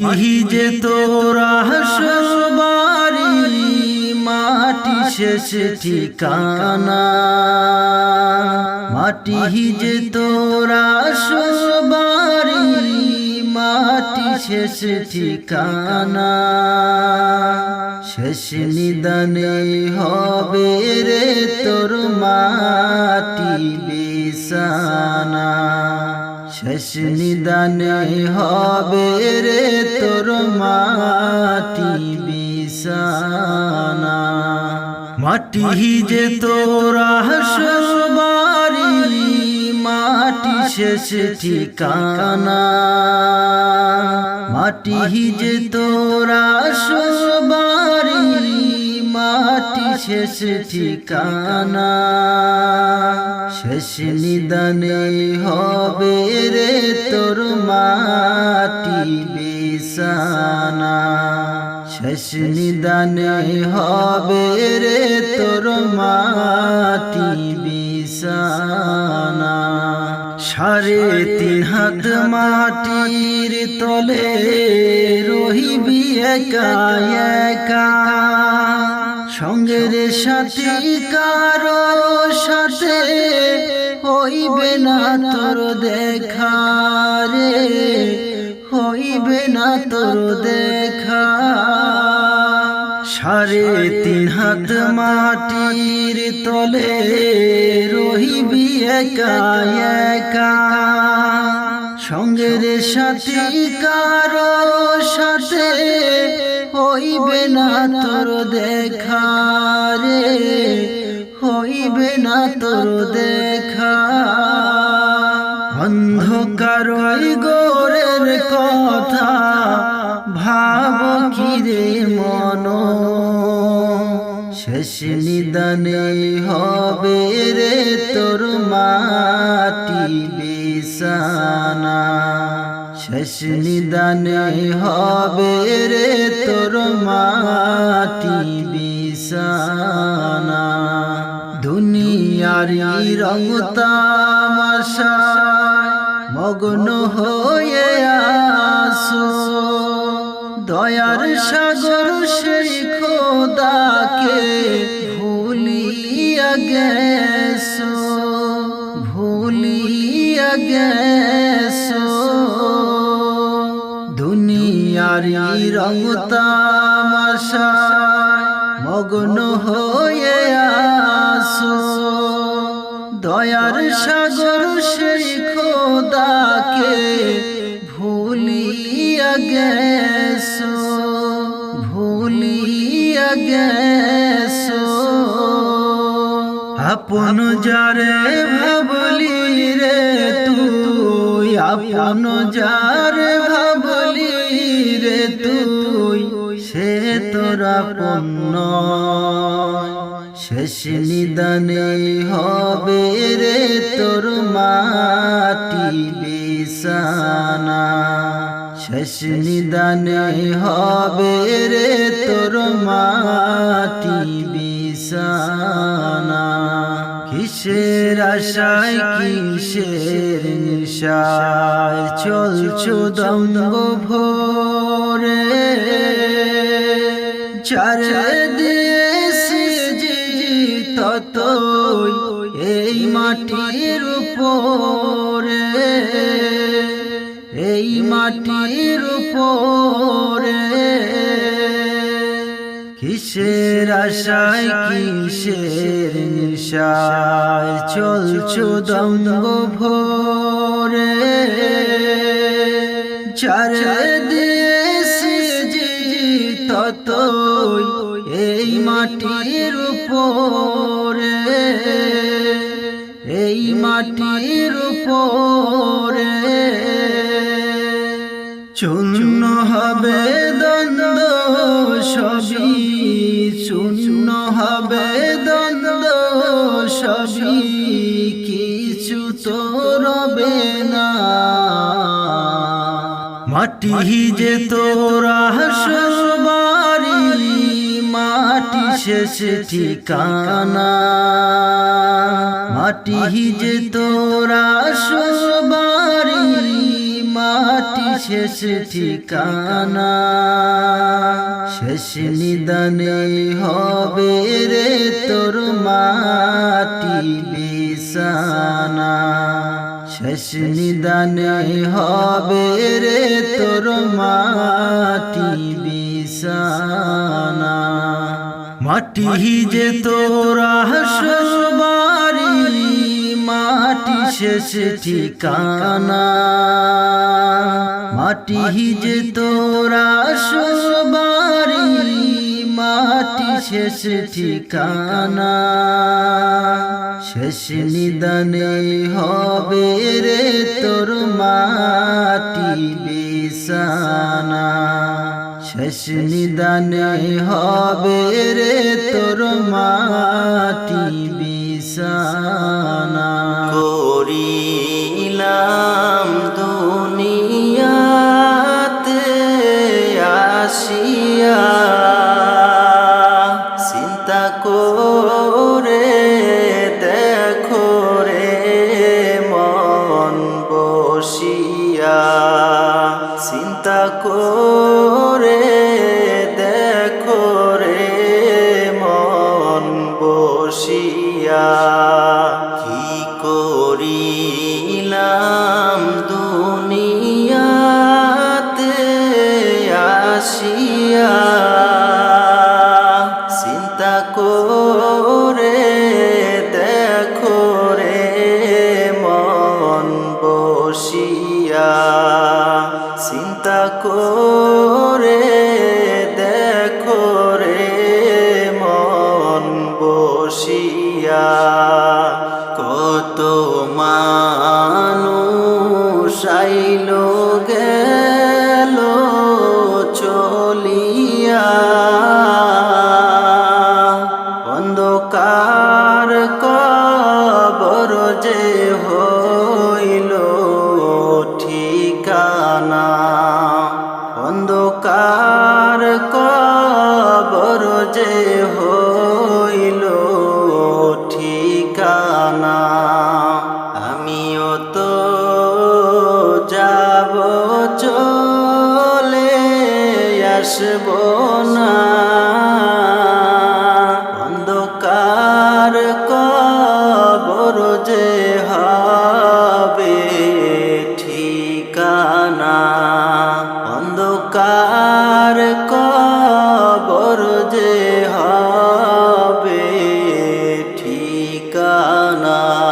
ইহি যে তোরা বাড়ি মাটি শেষ ঠিকানা। মাটি যে তোরা বাড়ি মাটি শেষ ঠিকানা। শেষ নিদানে হবে রে তোর মাটি। বিছানা শেষ নিদানে হবে রে তোর মাটি বিছানা। মাটি যে তোরা বাড়ি মাটি শেষ ঠিকানা। মাটি যে তোরা বাড়ি মাটি শেষ ঠিকানা, শেষ নিদানে হবে রে তোর মাটি বিছানা, শেষ নিদানে হবে রে তোর মাটি বিছানা। সাড়ে তিন হাত মাটির তলে রহিবি একা একা। সঙ্গের সাথে কারও সাথে হইবে না তোর দেখা রে হইবে না তোর দেখা। সাড়ে তিন হাত মাটির তলে রহিবি একা। একা। সঙ্গের সাথে, কারও সাথে হইবে না তোর দেখা রে, হইবে না তোর দেখা। অন্ধকার গোরের কথা ভাব কি রে মন? শেষ নিদানে হবে রে তোর মাটি বিছানা শেষ নিদানে হবে রে তোর মাটি বিছানা। দুনিয়ার রং তামাশায় মগ্ন হয়ে আসো দয়ার সাগর সেই খোদাকে ভুলিয়া ভুলিয়া গেছো। দুনিয়ার রং মগ্ন হয়ে আসো দয়ার সাগর সেই খোদাকে ভুলিয়া গেছো ভুলিয়া গেছো। আপন যারে ভাবলি আপন যারে ভাবলি রে তুই, সে তোরা পণ্য শেষ নিদানে হবে রে তোর মাটি বিছানা। শেষ নিদানে হবে রে তোর মাটি বিছানা। কিসের আশায় কিসের নিশায় চলছো দঙ্গ ভোরে চার দিয়েছি এই মাটির উপরে, এই মাটির উপরে। কিসের আশায়, কিসের নিশায় চলছো দঙ্গ ভোরে চার দিয়েছি ততই এই মাটির উপরে, এই মাটির উপরে। চূর্ণ হবে দ্বন্দ্ব, সবই চূর্ণ হবে দ্বন্দ্ব। মাটি যে তোরা বাড়ি মাটি শেষ ঠিকানা। মাটি যে তোরা বাড়ি মাটি শেষ ঠিকানা। শেষ নিদানে হবে রে তোর মাটি বিছানা। শেষ নিদানে হবে রে তোর মাটি বিছানা। মাটি যে তোরা বাড়ি মাটি শেষ ঠিকানা। মাটি যে তোরা বাড়ি মাটি শেষ ঠিকানা। শেষ নিদানে হবে রে তোর মাটি বিছানা। শেষ নিদানে হবে রে তোর মাটি বিছানা। চিন্তা করে দেখো রে মন বসিয়া। যাব চলে আসব না। অন্ধকার কবর যে হবে ঠিকানা। অন্ধকার কবর যে হবে ঠিকানা।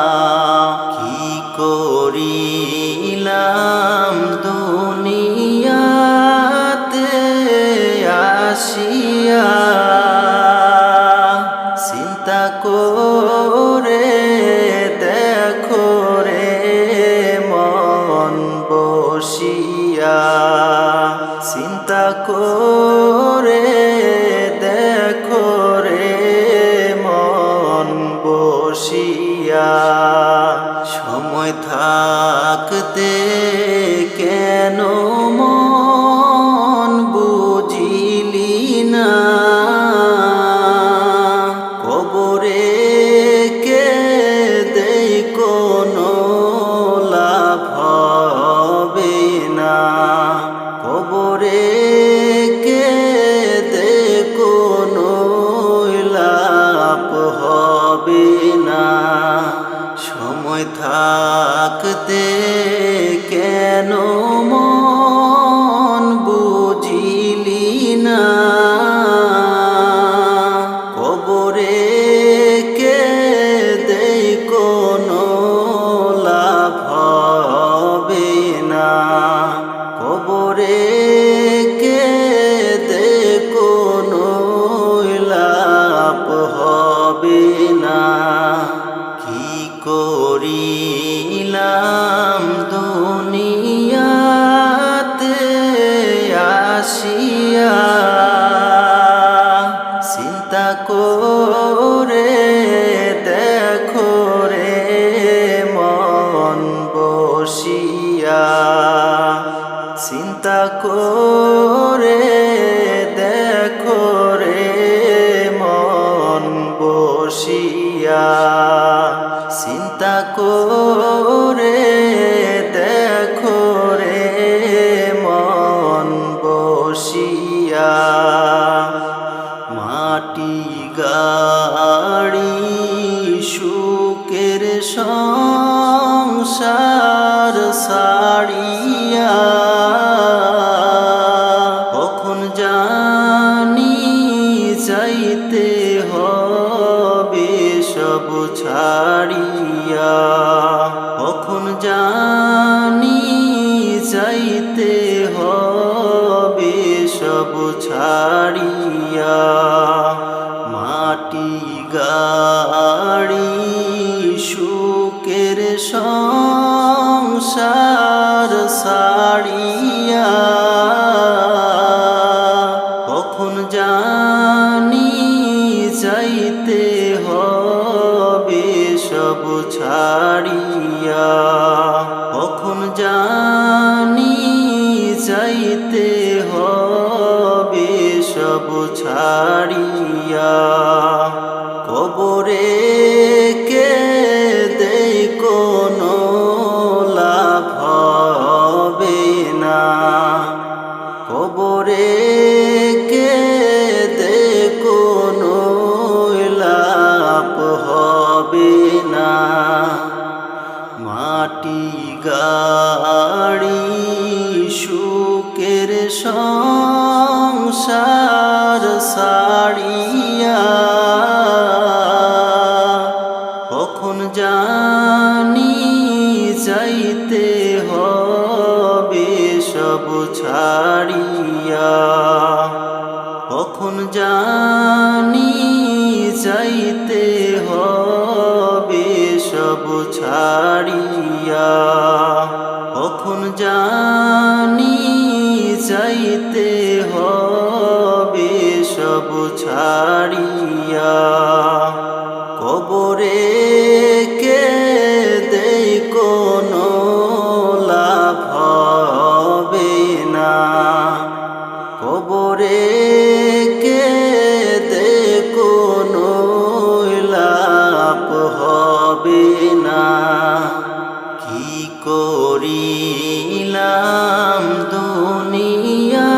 সব ছাড়িয়া কখন জানি যাইতে হবে সব ছাড়িয়া। মাটি গাড়ি সুখের সংসার সা জানি যাইতে হবে সব ছাড়িয়া। কখন জানি যাইতে হবে সব ছাড়িয়া। কখন জানি যাইতে হবে সব ছাড়িয়া। করিলাম দুনিয়া